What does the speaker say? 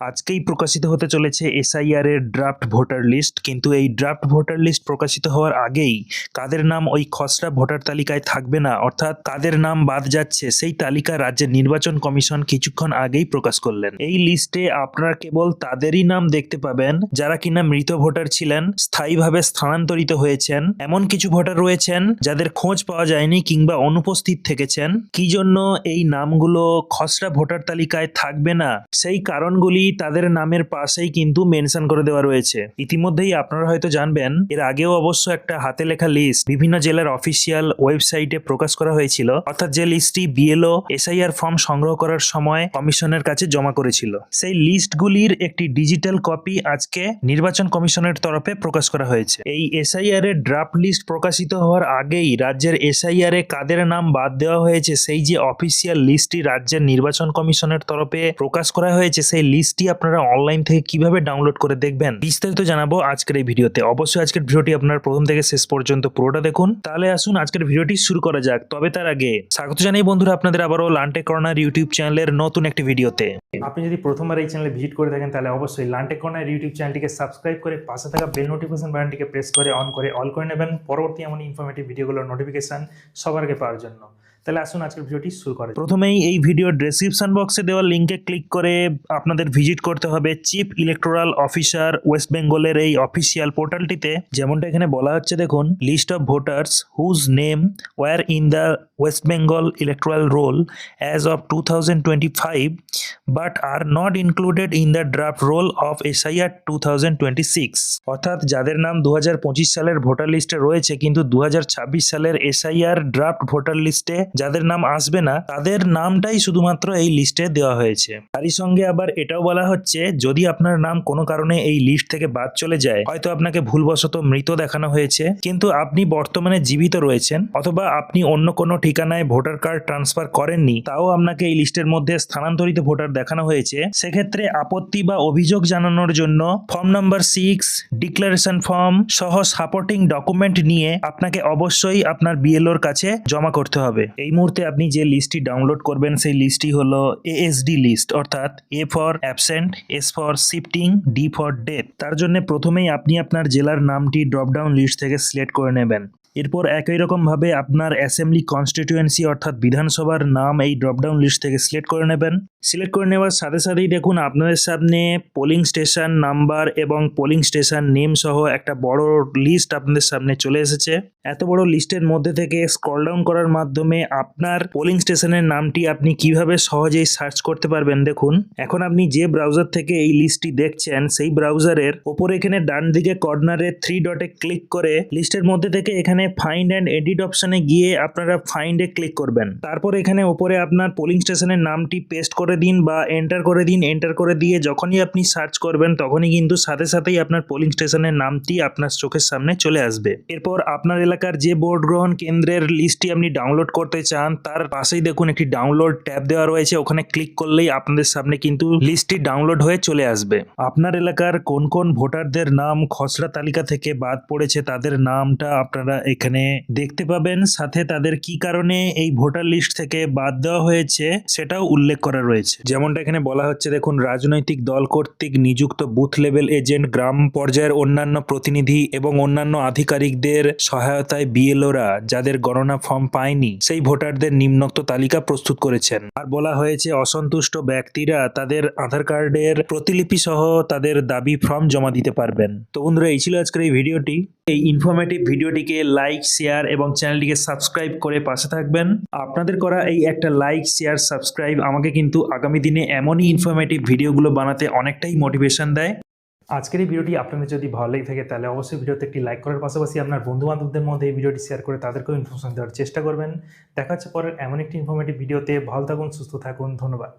আজকেই প্রকাশিত হতে চলেছে এসআইআর এর ড্রাফট ভোটার লিস্ট কিন্তু এই ড্রাফট ভোটার লিস্ট প্রকাশিত হওয়ার আগেই কাদের নাম ওই খসড়া ভোটার তালিকায় থাকবে না? অর্থাৎ কাদের নাম বাদ যাচ্ছে সেই তালিকা রাজ্যের নির্বাচন কমিশন কিছুক্ষণ আগেই প্রকাশ করলেন। এই লিস্টে আপনারা কেবল তাদেরই নাম দেখতে পাবেন, যারা কিনা মৃত ভোটার ছিলেন, স্থায়ীভাবে স্থানান্তরিত হয়েছেন, এমন কিছু ভোটার রয়েছেন যাদের খোঁজ পাওয়া যায়নি কিংবা অনুপস্থিত থেকেছেন। কি জন্য এই নামগুলো খসড়া ভোটার তালিকায় থাকবে না? সেই কারণগুলি তাদের নামের পাশেই কিন্তু মেনশন করে দেওয়া রয়েছে। ইতিমধ্যেই আপনারা হয়তো জানবেন, এর আগেও অবশ্য একটা হাতে লেখা লিস্ট বিভিন্ন জেলার অফিসিয়াল ওয়েবসাইটে প্রকাশ করা হয়েছিল। অর্থাৎ যে লিস্টটি বিএলও এসআইআর ফর্ম সংগ্রহ করার সময় কমিশনের কাছে জমা করেছিল। সেই লিস্টগুলির একটি ডিজিটাল কপি আজকে নির্বাচন কমিশনের তরফে প্রকাশ করা হয়েছে। এই এসআইআর এর ড্রাফট লিস্ট প্রকাশিত হওয়ার আগেই রাজ্যের এসআইআর এ কাদের নাম বাদ দেওয়া হয়েছে, সেই যে অফিসিয়াল লিস্টটি রাজ্যের নির্বাচন কমিশনের তরফে প্রকাশ করা হয়েছে, সেই লিস্টটি আপনারা অনলাইন থেকে কীভাবে ডাউনলোড করে দেখবেন, বিস্তারিত জানাব আজকের এই ভিডিওতে। অবশ্যই আজকের ভিডিওটি আপনার প্রথম থেকে শেষ পর্যন্ত পুরোটা দেখুন। তাহলে আসুন আজকের ভিডিওটি শুরু করা যাক। তবে তার আগে স্বাগত জানাই বন্ধুরা আপনাদের আবারও লান্টে কর্নার ইউটিউব চ্যানেলের নতুন একটি ভিডিওতে। আপনি যদি প্রথমবার এই চ্যানেলে ভিজিট করে থাকেন, তাহলে অবশ্যই লান্টে কর্নার ইউটিউব চ্যানেলটিকে সাবস্ক্রাইব করে পাশে থাকা বেল নোটিফিকেশন বাটনটিকে প্রেস করে অন করে অল করে নেবেন। পরবর্তী এমন ইনফরমেটিভ ভিডিওগুলোর নোটিফিকেশন সবার আগে পাওয়ার জন্য। তাহলে আসুন আজকের ভিডিওটি শুরু করে প্রথমেই এই ভিডিওর ডেসক্রিপশন বক্সে দেওয়া লিঙ্কে ক্লিক করে আপনাদের ভিজিট করতে হবে চিফ ইলেকটোরাল অফিসার ওয়েস্ট বেঙ্গলের এই অফিসিয়াল পোর্টালটিতে যেমনটা এখানে বলা হচ্ছে, দেখুন list of voters whose name were in the West Bengal electoral roll as of two thousand twenty five but are not included in the draft roll of SIR two thousand twenty six অর্থাৎ যাদের নাম দু হাজার পঁচিশ সালের voter লিস্টে রয়েছে, কিন্তু দু হাজার ছাব্বিশ সালের এসআইআর ড্রাফট ভোটার লিস্টে যাদের নাম আসবে না, তাদের নামটাই শুধুমাত্র এই লিস্টে দেওয়া হয়েছে। তারই সঙ্গে আবার এটাও বলা হচ্ছে, যদি আপনার নাম কোনো কারণে এই লিস্ট থেকে বাদ চলে যায়, হয়তো আপনাকে ভুলবশত মৃত দেখানো হয়েছে। কিন্তু আপনি বর্তমানে জীবিত রয়েছেন, অথবা আপনি অন্য কোনো ঠিকানায় ভোটার কার্ড ট্রান্সফার করেননি, তাও আপনাকে এই লিস্টের মধ্যে স্থানান্তরিত ভোটার দেখানো হয়েছে। সেক্ষেত্রে আপত্তি বা অভিযোগ জানানোর জন্য form number six declaration form সহ সাপোর্টিং ডকুমেন্ট নিয়ে আপনাকে অবশ্যই আপনার বিএলওর কাছে জমা করতে হবে। এই মুহূর্তে আপনি যে লিস্টটি ডাউনলোড করবেন, সেই লিস্টটি হলো এএসডি লিস্ট অর্থাৎ A for absent S for shifting D for death তার জন্য প্রথমেই আপনি আপনার জেলার নামটি ড্রপডাউন লিস্ট থেকে সিলেক্ট করে নেবেন। এরপর একই রকমভাবে আপনার অ্যাসেম্বলি কনস্টিটিউয়েন্সি অর্থাৎ বিধানসভার নাম এই ড্রপডাউন লিস্ট থেকে সিলেক্ট করে নেবেন। সিলেক্ট করে নেওয়ার সাথে সাথেই দেখুন আপনাদের সামনে পোলিং স্টেশন নাম্বার এবং পোলিং স্টেশন নেম সহ একটা বড় লিস্ট আপনাদের সামনে চলে এসেছে। এত বড় লিস্টের মধ্যে থেকে স্ক্রল ডাউন করার মাধ্যমে আপনার পোলিং স্টেশনের নামটি আপনি কীভাবে সহজেই সার্চ করতে পারবেন দেখুন। এখন আপনি যে ব্রাউজার থেকে এই লিস্টটি দেখছেন, সেই ব্রাউজারের ওপর এখানে ডান দিকে কর্নারে থ্রি ডটে ক্লিক করে লিস্টের মধ্যে থেকে এখানে ফাইন্ড অ্যান্ড এডিট অপশানে গিয়ে আপনারা ফাইন্ডে ক্লিক করবেন। তারপর এখানে ওপরে আপনার পোলিং স্টেশনের নামটি পেস্ট করে দিন বা এন্টার করে দিন। এন্টার করে দিয়ে যখনই আপনি সার্চ করবেন, তখনই কিন্তু সাথে সাথেই আপনার পোলিং স্টেশনের নামটি আপনার চোখের সামনে চলে আসবে। এরপর আপনার এলাকার যে ভোট গ্রহণ কেন্দ্রের লিস্টটি আপনি ডাউনলোড করতে চান, তার পাশেই দেখুন একটি ডাউনলোড ট্যাব দেওয়া রয়েছে। ওখানে ক্লিক করলেই আপনাদের সামনে কিন্তু লিস্টটি ডাউনলোড হয়ে চলে আসবে। আপনার এলাকার কোন কোন ভোটারদের নাম, খসড়া তালিকা থেকে বাদ পড়েছে, তাদের নামটা আপনারা এখানে দেখতে পাবেন সাথে তাদের কি কারণে এই ভোটার লিস্ট থেকে বাদ দেওয়া হয়েছে সেটাও উল্লেখ করা রয়েছে। যেমনটা এখানে বলা হচ্ছে, দেখুন, রাজনৈতিক দল কর্তৃক নিযুক্ত বুথ লেভেল এজেন্ট, গ্রাম পর্যায়ের অন্যান্য প্রতিনিধি এবং অন্যান্য আধিকারিকদের সহায়তায় বিএলওরা যাদের গণনা ফর্ম পায়নি, সেই ভোটারদের নিম্নোক্ত তালিকা প্রস্তুত করেছেন। আর বলা হয়েছে, অসন্তুষ্ট ব্যক্তিরা তাদের আধার কার্ডের প্রতিলিপি সহ তাদের দাবি ফর্ম জমা দিতে পারবেন। তো বন্ধুরা, এই ছিল আজকের এই ভিডিওটি। এই ইনফরমেটিভ ভিডিওটিকে লাইক শেয়ার এবং চ্যানেলটিকে সাবস্ক্রাইব করে পাশে থাকবেন। আপনাদের করা এই একটা লাইক শেয়ার সাবস্ক্রাইব আমাকে কিন্তু আগামী দিনে এমনই ইনফরমেটিভ ভিডিওগুলো বানাতে অনেকটাই মোটিভেশন দেয়। আজকের এই ভিডিওটি আপনাদের যদি ভালো লেগে থাকে তাহলে অবশ্যই ভিডিওতে একটি লাইক করার পাশাপাশি আপনার বন্ধু বান্ধবদের মধ্যে এই ভিডিওটি শেয়ার করে তাদেরকেও ইনফরমেশন দেওয়ার চেষ্টা করবেন। দেখা হচ্ছে পরের এমন একটি ইনফরমেটিভ ভিডিওতে। ভালো থাকুন, সুস্থ থাকুন, ধন্যবাদ।